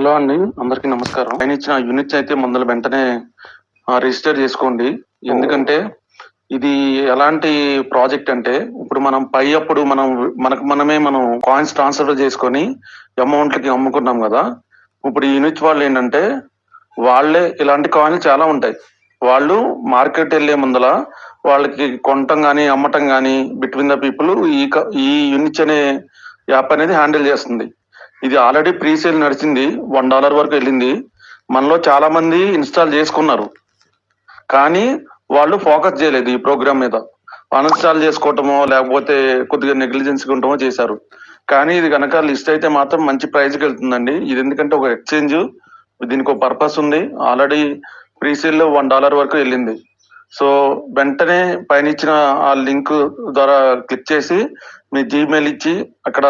Hello అండి అందరికీ నమస్కారం. పైన ఇచ్చిన యూనిట్స్ అయితే ముందర వెంటనే రిజిస్టర్ చేసుకోండి. ఎందుకంటే ఇది ఎలాంటి ప్రాజెక్ట్ అంటే ఇప్పుడు మనం పై అప్పుడు మనం మనకు మనమే మనం కాయిన్స్ ట్రాన్స్ఫర్ చేసుకొని అమౌంట్లకి అమ్ముకున్నాం కదా. ఇప్పుడు ఈ యూనిట్ వాళ్ళు ఏంటంటే వాళ్ళే ఇలాంటి కాయిన్స్ చాలా ఉంటాయి. వాళ్ళు మార్కెట్ వెళ్ళే ముందల వాళ్ళకి కొనటం కానీ అమ్మటం కానీ బిట్వీన్ ద పీపుల్ ఈ ఈ యూనిట్స్ అనే యాప్ అనేది హ్యాండిల్ చేస్తుంది. ఇది ఆల్రెడీ ప్రీ సేల్ నడిచింది. వన్ డాలర్ వరకు వెళ్ళింది. మనలో చాలా మంది ఇన్స్టాల్ చేసుకున్నారు. కానీ వాళ్ళు ఫోకస్ చేయలేదు ఈ ప్రోగ్రామ్ మీద. అన్ఇన్స్టాల్ చేసుకోవటమో లేకపోతే కొద్దిగా నెగ్లిజెన్స్ ఉండటమో చేశారు. కానీ ఇది కనుక లిస్ట్ అయితే మాత్రం మంచి ప్రైజ్కి వెళ్తుందండి. ఇది ఎందుకంటే ఒక ఎక్స్చేంజ్ దీనికి ఒక పర్పస్ ఉంది. ఆల్రెడీ ప్రీ వన్ డాలర్ వరకు వెళ్ళింది. సో వెంటనే పైన ఇచ్చిన ఆ లింక్ ద్వారా క్లిక్ చేసి మీ జీమెయిల్ ఇచ్చి అక్కడ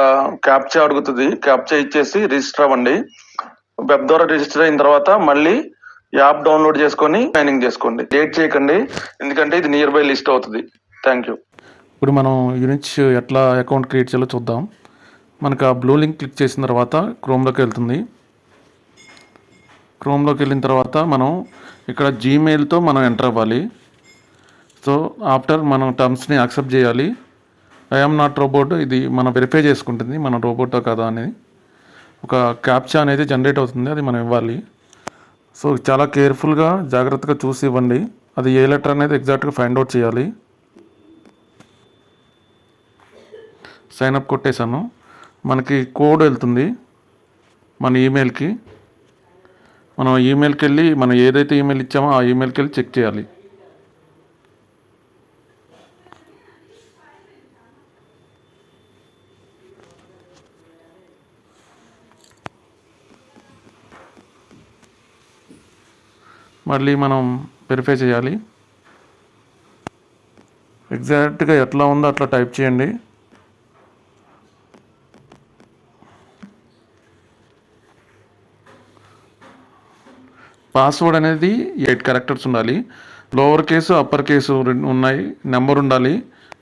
క్యాప్చా అడుగుతుంది. క్యాప్చా ఇచ్చేసి రిజిస్టర్ అవ్వండి. వెబ్ ద్వారా రిజిస్టర్ అయిన తర్వాత మళ్ళీ యాప్ డౌన్లోడ్ చేసుకొని సైనింగ్ చేసుకోండి. లేట్ చేయకండి. ఎందుకంటే ఇది నియర్ బై లిస్ట్ అవుతుంది. Thank you. ఇప్పుడు మనం యూనిట్స్ ఎట్లా అకౌంట్ క్రియేట్ చేయాలో చూద్దాం. మనకు ఆ బ్లూ లింక్ క్లిక్ చేసిన తర్వాత క్రోమ్లోకి వెళ్తుంది. క్రోమ్లోకి వెళ్ళిన తర్వాత మనం ఇక్కడ జీమెయిల్తో మనం ఎంటర్ అవ్వాలి. సో ఆఫ్టర్ మనం టర్మ్స్ని యాక్సెప్ట్ చేయాలి. ఐఎమ్ నాట్ రోబోట్ ఇది మనం వెరిఫై చేసుకుంటుంది మన రోబోటో కదా అనేది. ఒక క్యాప్చా అనేది జనరేట్ అవుతుంది అది మనం ఇవ్వాలి. సో చాలా కేర్ఫుల్గా జాగ్రత్తగా చూసి ఇవ్వండి. అది ఏ లెటర్ అనేది ఎగ్జాక్ట్గా ఫైండ్ అవుట్ చేయాలి. సైన్ అప్ కొట్టేశాను. మనకి కోడ్ వెళ్తుంది మన ఈమెయిల్కి మనం ఈమెయిల్కి వెళ్ళి మనం ఏదైతే ఈమెయిల్ ఇచ్చామో ఆ ఈమెయిల్కి వెళ్ళి చెక్ చేయాలి. మళ్ళీ మనం వెరిఫై చేయాలి. ఎగ్జాక్ట్గా ఎట్లా ఉందో అట్లా టైప్ చేయండి. పాస్వర్డ్ అనేది ఎయిట్ క్యారెక్టర్స్ ఉండాలి. లోవర్ కేసు అప్పర్ కేసు రెండు ఉన్నాయి. నెంబర్ ఉండాలి.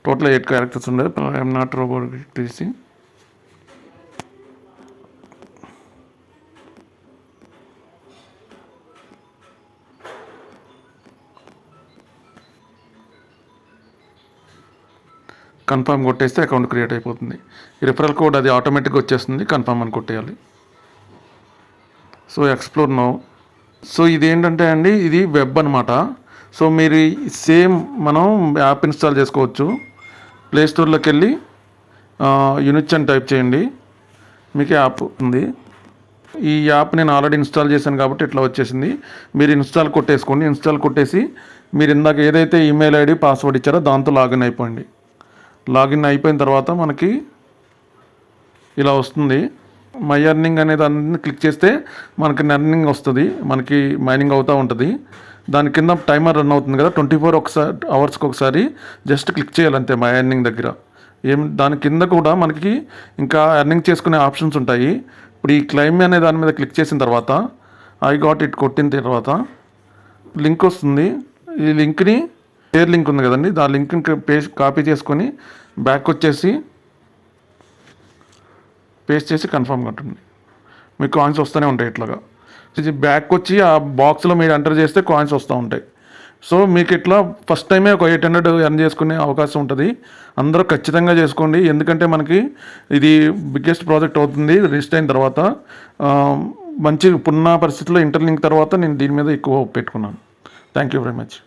టోటల్ ఎయిట్ క్యారెక్టర్స్ ఉండాలి. ఐఎమ్ నాట్ రోబోట్ కన్ఫర్మ్ కొట్టేస్తే అకౌంట్ క్రియేట్ అయిపోతుంది. ఈ రిఫరల్ కోడ్ అది ఆటోమేటిక్గా వచ్చేస్తుంది కన్ఫర్మ్ అని కొట్టేయాలి. సో ఎక్స్ప్లోర్ నో సో ఇది ఏంటంటే అండి ఇది వెబ్ అనమాట సో మీరు సేమ్ మనం యాప్ ఇన్స్టాల్ చేసుకోవచ్చు. ప్లేస్టోర్లోకి వెళ్ళి యూనిట్స్ అని టైప్ చేయండి. మీకు యాప్ ఉంది. ఈ యాప్ నేను ఆల్రెడీ ఇన్స్టాల్ చేశాను కాబట్టి ఇట్లా వచ్చేసింది. మీరు ఇన్స్టాల్ కొట్టేసుకోండి. ఇన్స్టాల్ కొట్టేసి మీరు ఇందాక ఏదైతే ఈమెయిల్ ఐడి పాస్వర్డ్ ఇచ్చారో దాంతో లాగిన్ అయిపోండి. లాగిన్ అయిపోయిన తర్వాత మనకి ఇలా వస్తుంది. మై అర్నింగ్ అనే దాన్ని క్లిక్ చేస్తే మనకి ఎర్నింగ్ వస్తుంది. మనకి మైనింగ్ అవుతూ ఉంటుంది. దాని కింద టైమర్ రన్ అవుతుంది కదా ట్వంటీ ఫోర్ ఒకసారి అవర్స్కి ఒకసారి జస్ట్ క్లిక్ చేయాలంతే మై అర్నింగ్ దగ్గర. ఏం దాని కింద కూడా మనకి ఇంకా ఎర్నింగ్ చేసుకునే ఆప్షన్స్ ఉంటాయి. ఇప్పుడు ఈ క్లైమ్ అనే దాని మీద క్లిక్ చేసిన తర్వాత ఐ గాట్ ఇట్ కొట్టిన తర్వాత లింక్ వస్తుంది. ఈ లింక్ని షేర్ లింక్ ఉంది కదండి. దాని లింక్ని పేస్ట్ కాపీ చేసుకొని బ్యాక్ వచ్చేసి పేస్ట్ చేసి కన్ఫర్మ్ కట్టండి మీకు కాయిన్స్ వస్తూనే ఉంటాయి ఇట్లాగా. బ్యాక్ వచ్చి ఆ బాక్స్లో మీరు ఎంటర్ చేస్తే కాయిన్స్ వస్తూ ఉంటాయి. సో మీకు ఇట్లా ఫస్ట్ టైమే ఒక ఎయిట్ హండ్రెడ్ ఎర్న్ చేసుకునే అవకాశం ఉంటుంది. అందరూ ఖచ్చితంగా చేసుకోండి. ఎందుకంటే మనకి ఇది బిగ్గెస్ట్ ప్రాజెక్ట్ అవుతుంది రిజిస్టర్ అయిన తర్వాత. మంచి ఇప్పుడున్న పరిస్థితుల్లో ఇంటర్లింక్ తర్వాత నేను దీని మీద ఎక్కువ పెట్టుకున్నాను. Thank you very much.